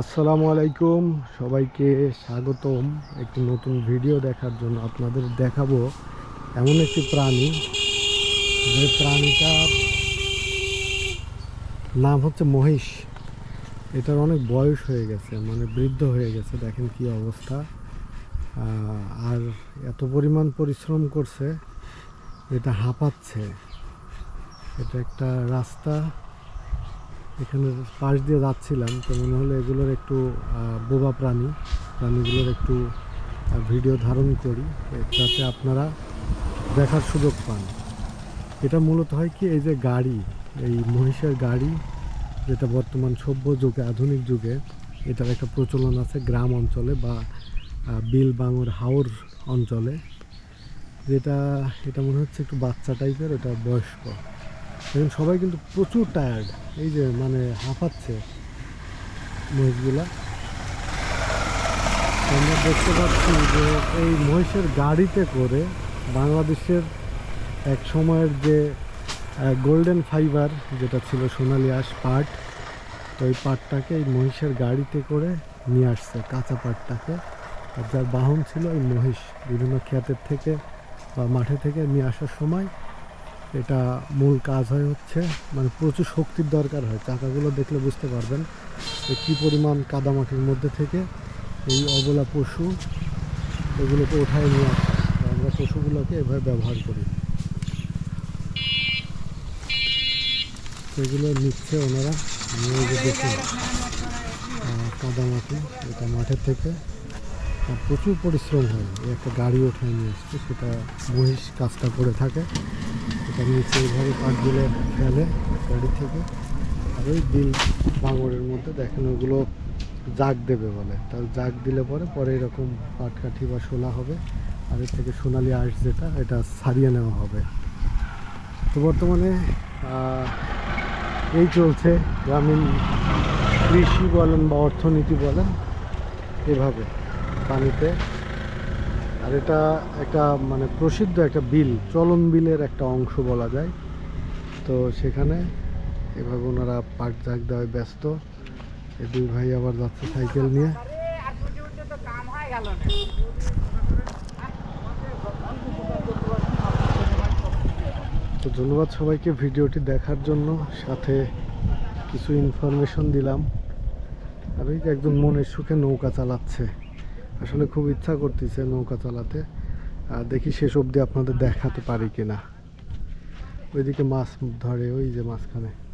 আসসালামু আলাইকুম। সবাইকে স্বাগতম। একটি নতুন ভিডিও দেখার জন্য আপনাদের দেখাবো এমন একটি প্রাণী। যে প্রাণীটার নাম হচ্ছে মহিষ। এটার অনেক বয়স হয়ে গেছে মানে বৃদ্ধ হয়ে গেছে, দেখেন কি অবস্থা। আর এত পরিমাণ পরিশ্রম করছে, এটা হাঁপাচ্ছে। এটা একটা রাস্তা এখানে পাশ দিয়ে যাচ্ছিলাম, তো মনে হলো এগুলোর একটু বোবা প্রাণী, প্রাণীগুলোর একটু ভিডিও ধারণ করি, যাতে আপনারা দেখার সুযোগ পান। এটা মূলত হয় কি, এই যে গাড়ি, এই মহিষের গাড়ি, যেটা বর্তমান সভ্য যুগে, আধুনিক যুগে, এটার একটা প্রচলন আছে গ্রাম অঞ্চলে বা বিল বাঙর হাওর অঞ্চলে। যেটা, এটা মনে হচ্ছে একটু বাচ্চা টাইপের এটা বয়স্ক। দেখুন সবাই কিন্তু প্রচুর টায়ার্ড এই যে মানে হাঁপাচ্ছে মহিষগুলা। আমরা দেখতে পাচ্ছি যে এই মহিষের গাড়িতে করে বাংলাদেশের এক সময়ের যে গোল্ডেন ফাইবার যেটা ছিল সোনালি আঁশ পাট, তো এই পাটটাকে এই মহিষের গাড়িতে করে নিয়ে আসছে, কাঁচা পাটটাকে। আর যার বাহন ছিল এই মহিষ, বিভিন্ন ক্ষেতের থেকে বা মাঠে থেকে নিয়ে আসার সময় এটা মূল কাজ হয় হচ্ছে মানে প্রচুর শক্তির দরকার হয়। চাকাগুলো দেখলে বুঝতে পারবেন যে কী পরিমাণ কাদামাটির মধ্যে থেকে এই অবলা পশু এগুলোকে ওঠায় নিয়ে আসে। আমরা পশুগুলোকে এভাবে ব্যবহার করি। সেগুলো নিচ্ছে ওনারা, নিয়ে যে দেখুন। কাদামাটি, এটা মাঠের থেকে। আর প্রচুর পরিশ্রম হয়, একটা গাড়ি ওঠায় নিয়ে আসছে সেটা মহিষ কাজটা করে থাকে। এটা নিচে এইভাবে ফেলে গাড়ি থেকে। আর ওই বিল বাঙরের মধ্যে দেখেন ওগুলো জাগ দেবে বলে। তাহলে জাগ দিলে পরে পরে এরকম পাটকাঠি বা শোলা হবে। আর এর থেকে সোনালি আঁশ যেটা, এটা সারিয়ে নেওয়া হবে। তো বর্তমানে এই চলছে গ্রামীণ কৃষি বলেন বা অর্থনীতি বলেন, এভাবে পানিতে আর এটা একটা মানে প্রসিদ্ধ একটা বিল, চলন বিলের একটা অংশ বলা যায়। তো সেখানে এভাবে ওনারা পাট জাগ দেওয়ায় ব্যস্ত। এই দুই ভাই আবার যাচ্ছে সাইকেল নিয়ে। তো ধন্যবাদ সবাইকে ভিডিওটি দেখার জন্য। সাথে কিছু ইনফরমেশন দিলাম। আর ওই একজন মনের সুখে নৌকা চালাচ্ছে। আসলে খুব ইচ্ছা করতেছে নৌকা চালাতে। আর দেখি শেষ অবধি আপনাদের দেখাতে পারি কিনা। ওইদিকে মাছ ধরে, ওই যে মাঝখানে।